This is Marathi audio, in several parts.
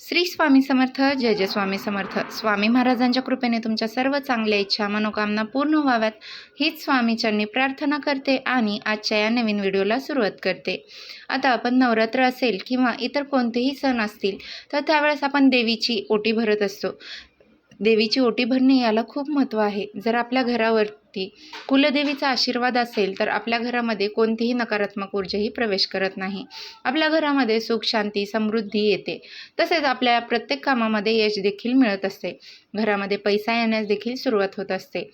श्री स्वामी समर्थ जय जय स्वामी समर्थ. स्वामी महाराजांच्या कृपेने तुमच्या सर्व चांगल्या इच्छा मनोकामना पूर्ण व्हाव्यात. हीच स्वामीच्यांनी प्रार्थना करते आणि आजच्या या नवीन व्हिडिओला सुरुवात करते. आता आपण नवरात्र असेल किंवा इतर कोणतेही सण असतील तर त्यावेळेस आपण देवीची ओटी भरत असतो. देवीची ओटी भरणे याला खूप महत्त्व आहे. जर आपल्या घरावर ती कुलदेवीचा आशीर्वाद असेल तर आपल्या घरामध्ये कोणतीही नकारात्मक ऊर्जाही प्रवेश करत नाही. आपल्या घरामध्ये सुख शांती समृद्धी येते. तसेच आपल्या प्रत्येक कामामध्ये यश देखील मिळत असते. घरामध्ये पैसा येण्यास देखील सुरुवात होत असते.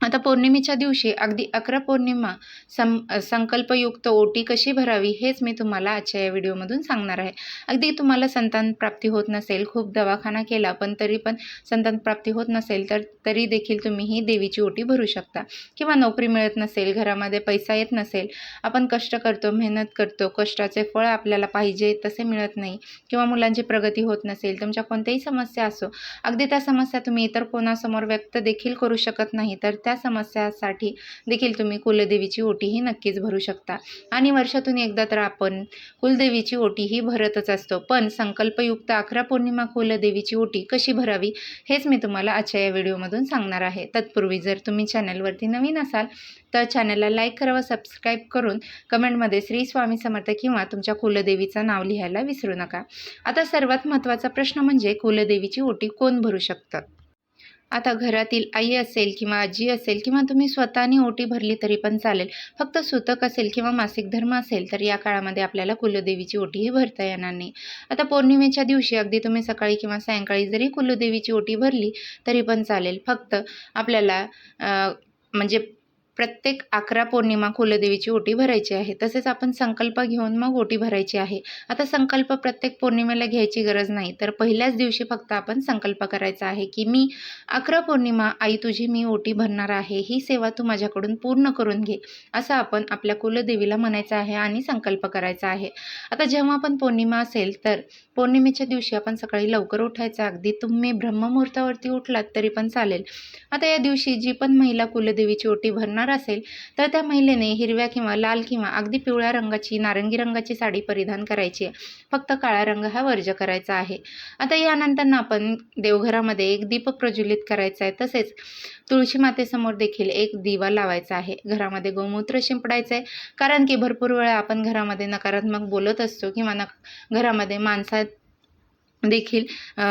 आता पौर्णिमेच्या दिवशी अगदी अकरा पौर्णिमा सं संकल्पयुक्त ओटी कशी भरावी हेच मी तुम्हाला आजच्या या व्हिडिओमधून सांगणार आहे. अगदी तुम्हाला संतान प्राप्ती होत नसेल खूप दवाखाना केला पण तरी पण संतान प्राप्ती होत नसेल तर तरी देखील तुम्ही ही देवीची ओटी भरू शकता. किंवा नोकरी मिळत नसेल घरामध्ये पैसा येत नसेल आपण कष्ट करतो मेहनत करतो कष्टाचे फळ आपल्याला पाहिजे तसे मिळत नाही किंवा मुलांची प्रगती होत नसेल तुमच्या कोणत्याही समस्या असो अगदी त्या समस्या तुम्ही इतर कोणासमोर व्यक्त देखील करू शकत नाही तर त्या समस्यासाठी देखील तुम्ही कुलदेवीची ओटीही नक्कीच भरू शकता. आणि वर्षातून एकदा तर आपण कुलदेवीची ओटीही भरतच असतो. पण संकल्पयुक्त अकरा पौर्णिमा कुलदेवीची ओटी कशी भरावी हेच मी तुम्हाला आजच्या या व्हिडिओमधून सांगणार आहे. तत्पूर्वी जर तुम्ही चॅनलवरती नवीन असाल तर चॅनलला लाईक करा व सबस्क्राईब करून कमेंटमध्ये श्री स्वामी समर्थ किंवा तुमच्या कुलदेवीचं नाव लिहायला विसरू नका. आता सर्वात महत्त्वाचा प्रश्न म्हणजे कुलदेवीची ओटी कोण भरू शकतं? आता घरातील आई असेल किंवा आजी असेल किंवा तुम्ही स्वतःने ओटी भरली तरी पण चालेल. फक्त सुतक असेल किंवा मासिक धर्म असेल तर या काळामध्ये आपल्याला कुलदेवीची ओटीही भरता येणार नाही. आता पौर्णिमेच्या दिवशी अगदी तुम्ही सकाळी किंवा सायंकाळी जरी कुलदेवीची ओटी भरली तरी पण चालेल. फक्त आपल्याला म्हणजे प्रत्येक अकरा पौर्णिमा कुलदेवीची ओटी भरायची आहे. तसेच आपण संकल्प घेऊन मग ओटी भरायची आहे. आता संकल्प प्रत्येक पौर्णिमेला घ्यायची गरज नाही. तर पहिल्याच दिवशी फक्त आपण संकल्प करायचा आहे की मी अकरा पौर्णिमा आई तुझी मी ओटी भरणार आहे. ही सेवा तू माझ्याकडून पूर्ण करून घे. असं आपण आपल्या कुलदेवीला म्हणायचं आहे आणि संकल्प करायचा आहे. आता जेव्हा पण पौर्णिमा असेल तर पौर्णिमेच्या दिवशी आपण सकाळी लवकर उठायचं. अगदी तुम्ही ब्रह्ममुहूर्तावरती उठलात तरी पण चालेल. आता या दिवशी जी पण महिला कुलदेवीची ओटी भरणार असेल तर त्या महिलेने हिरव्या किंवा लाल किंवा अगदी पिवळ्या रंगाची नारंगी रंगाची साडी परिधान करायची. आहे फक्त काळा रंग हा वर्ज करायचा आहे. आता यानंतर ना आपण देवघरामध्ये एक दीप प्रज्वलित करायचा आहे. तसेच तुळशी मातेसमोर देखील एक दिवा लावायचा आहे. घरामध्ये गोमूत्र शिंपडायचं आहे. कारण की भरपूर वेळा आपण घरामध्ये नकारात्मक बोलत असतो किंवा न घरामध्ये माणसात देखील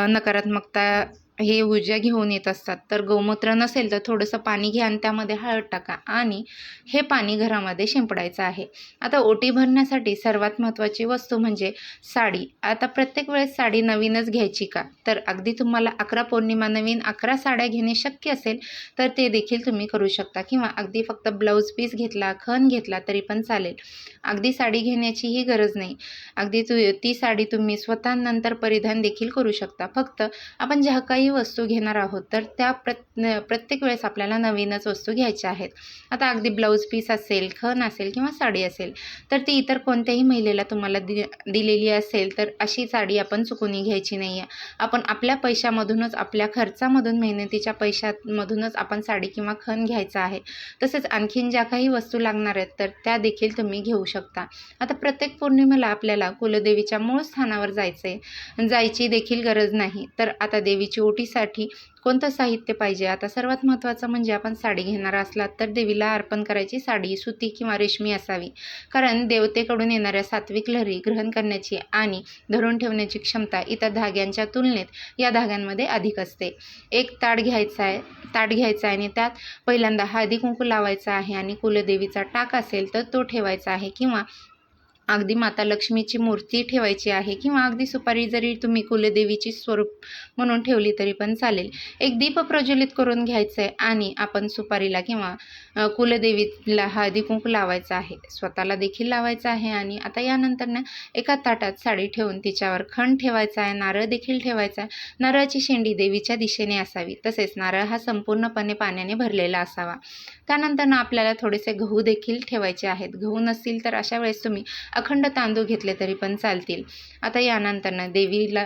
नकारात्मकता हे ऊर्जा घेऊन येत असतात. तर गोमूत्र नसेल तर थोडंसं पाणी घ्या आणि त्यामध्ये हळद टाका आणि हे पाणी घरामध्ये शिंपडायचं आहे. आता ओटी भरण्यासाठी सर्वात महत्त्वाची वस्तू म्हणजे साडी. आता प्रत्येक वेळेस साडी नवीनच घ्यायची का? तर अगदी तुम्हाला अकरा पौर्णिमा नवीन अकरा साड्या घेणे शक्य असेल तर ते देखील तुम्ही करू शकता. किंवा अगदी फक्त ब्लाऊज पीस घेतला खण घेतला तरी पण चालेल. अगदी साडी घेण्याचीही गरज नाही. अगदी तू ती साडी तुम्ही स्वतः नंतर परिधान देखील करू शकता. फक्त आपण ज्या काही वस्तू घेणार आहोत तर त्या प्रत प्रत्येक वेळेस आपल्याला नवीनच वस्तू घ्यायच्या आहेत. आता अगदी ब्लाऊज पीस असेल खण असेल किंवा साडी असेल तर ती इतर कोणत्याही महिलेला तुम्हाला दि दिलेली असेल तर अशी साडी आपण चुकूनही घ्यायची नाही आहे आपण आपल्या पैशामधूनच आपल्या खर्चामधून मेहनतीच्या पैशामधूनच आपण साडी किंवा खण घ्यायचा आहे. तसेच आणखीन ज्या काही वस्तू लागणार आहेत तर त्या देखील तुम्ही घेऊ शकता. आता प्रत्येक पौर्णिमेला आपल्याला कुलदेवीच्या मूळ स्थानावर जायचं आहे जायची देखील गरज नाही. तर आता देवीची ओटीसाठी कोणतं साहित्य पाहिजे? आता सर्वात महत्त्वाचं म्हणजे आपण साडी घेणार असलात तर देवीला अर्पण करायची साडी सुती किंवा रेशमी असावी. कारण देवतेकडून येणाऱ्या सात्विक लहरी ग्रहण करण्याची आणि धरून ठेवण्याची क्षमता इतर धाग्यांच्या तुलनेत या धाग्यांमध्ये अधिक असते. एक ताट घ्यायचा आहे ताट घ्यायचा आहे आणि त्यात पहिल्यांदा हळदी कुंकू लावायचा आहे आणि कुलदेवीचा टाक असेल तर तो ठेवायचा आहे किंवा अगदी माता लक्ष्मीची मूर्ती ठेवायची आहे किंवा अगदी सुपारी जरी तुम्ही कुलदेवीची स्वरूप म्हणून ठेवली तरी पण चालेल. एक दीप प्रज्वलित करून घ्यायचं आहे आणि आपण सुपारीला किंवा कुलदेवीला हळदी कुंकू लावायचा आहे. स्वतःला देखील लावायचं आहे आणि आता यानंतर ना एका ताटात साडी ठेवून तिच्यावर खण ठेवायचा आहे नारळ देखील ठेवायचा आहे. नारळाची शेंडी देवीच्या दिशेने असावी. तसेच नारळ हा संपूर्णपणे पाण्याने भरलेला असावा. त्यानंतर ना आपल्याला थोडेसे गहू देखील ठेवायचे आहेत. गहू नसतील तर अशा वेळेस तुम्ही अखंड तांदूळ घेतले तरी पण चालतील. आता यानंतरनं देवीला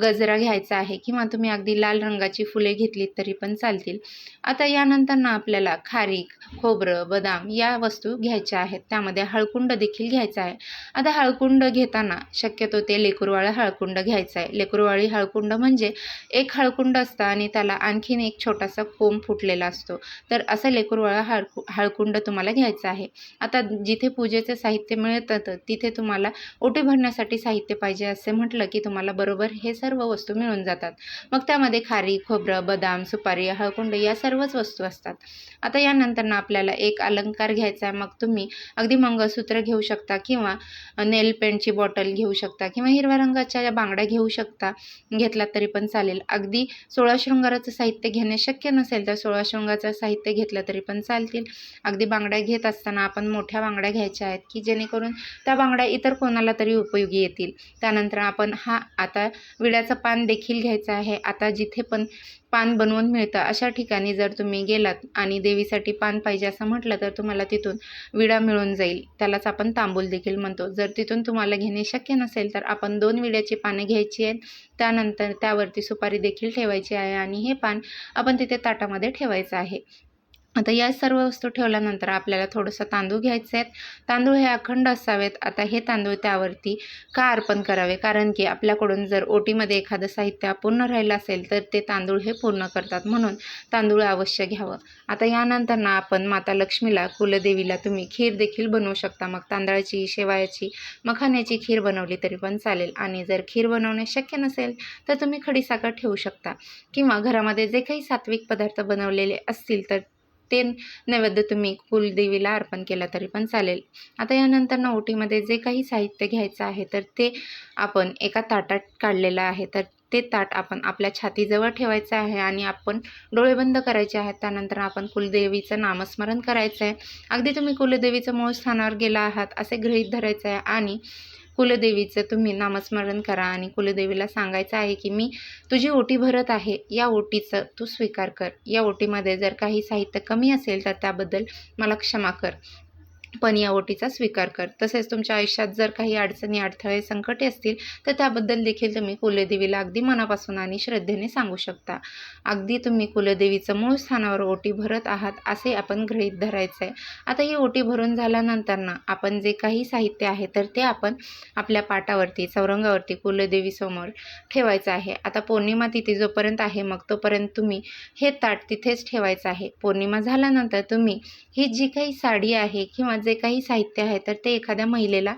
गजरा घ्यायचा आहे किंवा तुम्ही अगदी लाल रंगाची फुले घेतलीत तरी पण चालतील. आता यानंतरनं आपल्याला खारीक खोबरं बदाम या वस्तू घ्यायच्या आहेत. त्यामध्ये हळकुंड देखील घ्यायचा आहे. आता हळकुंड घेताना शक्यतो ते लेकुरवाळा हळकुंड घ्यायचं आहे. लेकुरवाळी हळकुंड म्हणजे एक हळकुंड असतं आणि त्याला आणखीन एक छोटासा कोंब फुटलेला असतो. तर असं लेकुरवाळा हळकु हळकुंड तुम्हाला घ्यायचं आहे. आता जिथे पूजेचं साहित्य मिळतं तिथे तुम्हाला ओटी भरण्यासाठी साहित्य पाहिजे असे म्हटलं की तुम्हाला बरोबर हे सर्व वस्तू मिळून जातात. मग त्यामध्ये खारी खोबरं बदाम सुपारी हळकुंड या सर्वच वस्तू असतात. आता यानंतर आपल्याला एक अलंकार घ्यायचा आहे. मग तुम्ही अगदी मंगळसूत्र घेऊ शकता किंवा नेल पेंटची बॉटल घेऊ शकता किंवा हिरव्या रंगाच्या बांगड्या घेऊ शकता घेतला तरी पण चालेल. अगदी सोळा शृंगाराचं साहित्य घेणे शक्य नसेल तर सोळा शृंगाचं साहित्य घेतलं तरी पण चालतील. अगदी बांगड्या घेत असताना आपण मोठ्या बांगड्या घ्यायच्या आहेत की जेणेकरून त्या बांगड्या इतर कोणाला तरी उपयोगी येतील. त्यानंतर आपण हा आता विड्याचं पान देखील घ्यायचं आहे. आता जिथे पण पान बनवून मिळतं अशा ठिकाणी जर तुम्ही गेलात आणि देवीसाठी पान पाहिजे असं म्हटलं तर तुम्हाला तिथून विडा मिळून जाईल. त्यालाच आपण तांबूल देखील म्हणतो. जर तिथून तुम्हाला घेणे शक्य नसेल तर आपण दोन विड्याची पाने घ्यायची आहेत. त्यानंतर त्यावरती सुपारी देखील ठेवायची आहे आणि हे पान आपण तिथे ताटामध्ये ठेवायचं आहे. आता या सर्व वस्तू ठेवल्यानंतर आपल्याला थोडंसं तांदूळ घ्यायचे आहेत. तांदूळ हे अखंड असावेत. आता हे तांदूळ त्यावरती का अर्पण करावे? कारण की आपल्याकडून जर ओटीमध्ये एखादं साहित्य अपूर्ण राहिलं असेल तर ते तांदूळ हे पूर्ण करतात. म्हणून तांदूळ अवश्य घ्यावं. आता यानंतर ना आपण माता लक्ष्मीला कुलदेवीला तुम्ही खीर देखील बनवू शकता. मग तांदळाची शेवायाची मखाण्याची खीर बनवली तरी पण चालेल. आणि जर खीर बनवणे शक्य नसेल तर तुम्ही खडीसाखर ठेवू शकता. किंवा घरामध्ये जे काही सात्विक पदार्थ बनवलेले असतील तर ते नैवेद्य तुम्ही कुलदेवीला अर्पण केलं तरी पण चालेल. आता यानंतर ना ओटीमध्ये जे काही साहित्य घ्यायचं आहे तर ते आपण एका ताटात काढलेलं आहे. तर ते ताट आपण आपल्या छातीजवळ ठेवायचं आहे आणि आपण डोळे बंद करायचे आहेत. त्यानंतर आपण कुलदेवीचं नामस्मरण करायचं आहे अगदी तुम्ही कुलदेवीचं मूळ स्थानावर गेला आहात असे गृहीत धरायचं आहे आणि कुलदेवीचं तुम्ही नामस्मरण करा आणि कुलदेवीला सांगायचं आहे की मी तुझी ओटी भरत आहे. या ओटीचं तू स्वीकार कर. या ओटीमध्ये जर काही साहित्य कमी असेल तर त्याबद्दल मला क्षमा कर. पण या ओटीचा स्वीकार कर. तसेच तुमच्या आयुष्यात जर काही अडचणी अडथळे संकटे असतील तर त्याबद्दल देखील तुम्ही कुलदेवीला अगदी मनापासून आणि श्रद्धेने सांगू शकता. अगदी तुम्ही कुलदेवीचं मूळ स्थानावर ओटी भरत आहात असे आपण गृहीत धरायचं आहे आता ही ओटी भरून झाल्यानंतर ना आपण जे काही साहित्य आहे तर ते आपण आपल्या पाटावरती चौरंगावरती कुलदेवीसमोर ठेवायचं आहे. आता पौर्णिमा तिथे जोपर्यंत आहे मग तोपर्यंत तुम्ही हे ताट तिथेच ठेवायचं आहे. पौर्णिमा झाल्यानंतर तुम्ही ही जी काही साडी आहे किंवा जे काही साहित्य आहे तर ते एखाद्या महिलेला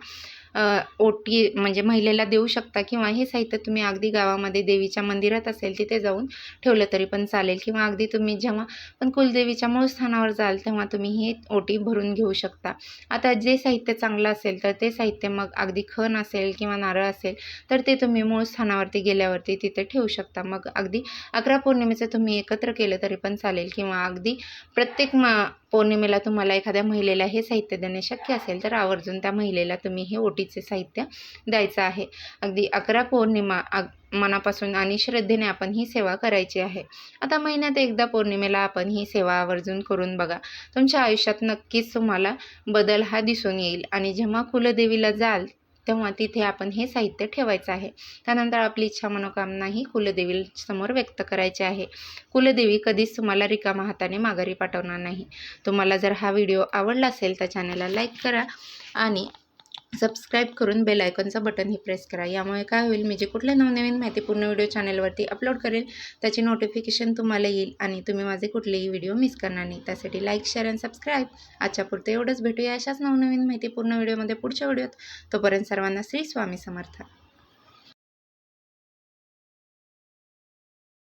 ओटी म्हणजे महिलेला देऊ शकता किंवा हे साहित्य तुम्ही अगदी गावामध्ये देवीच्या मंदिरात असेल तिथे जाऊन ठेवलं तरी पण चालेल. किंवा अगदी तुम्ही जेव्हा पण कुलदेवीच्या मूळ स्थानावर जाल तेव्हा तुम्ही ही ओटी भरून घेऊ शकता. आता जे साहित्य चांगलं असेल तर ते साहित्य मग अगदी खण असेल किंवा नारळ असेल तर ते तुम्ही मूळ स्थानावरती गेल्यावरती तिथे ठेवू शकता. मग अगदी अकरा पौर्णिमेचं तुम्ही एकत्र केलं तरी पण चालेल. किंवा अगदी प्रत्येक म पौर्णिमेला तुम्हाला एखाद्या महिलेला हे साहित्य देणे शक्य असेल तर आवर्जून त्या महिलेला तुम्ही हे ओटीचे साहित्य द्यायचं आहे. अगदी अकरा पौर्णिमा अग मनापासून आणि श्रद्धेने आपण ही सेवा करायची आहे. आता महिन्यात एकदा पौर्णिमेला आपण ही सेवा आवर्जून करून बघा. तुमच्या आयुष्यात नक्कीच तुम्हाला बदल हा दिसून येईल. आणि जेव्हा कुलदेवीला जाल तेव्हा तिथे आपण हे साहित्य ठेवायचं आहे. त्यानंतर आपली इच्छा मनोकामना ही कुलदेवी समोर व्यक्त करायची आहे. कुलदेवी कधीच तुम्हाला रिकामा हाताने माघारी पाठवणार नाही. तुम्हाला जर हा व्हिडिओ आवडला असेल तर चॅनलला लाईक करा आणि सबस्क्राईब करून बेल आयकॉनचं बटनही प्रेस करा. यामुळे काय होईल मी जे कुठले नवनवीन माहितीपूर्ण व्हिडिओ चॅनलवरती अपलोड करेल त्याची नोटिफिकेशन तुम्हाला येईल आणि तुम्ही माझे कुठलेही व्हिडिओ मिस करणार नाही. त्यासाठी लाईक शेअर आणि सबस्क्राईब. आजच्या पुरते एवढंच. भेटूया अशाच नवनवीन माहितीपूर्ण व्हिडिओमध्ये पुढच्या व्हिडिओत. तोपर्यंत सर्वांना श्री स्वामी समर्थ.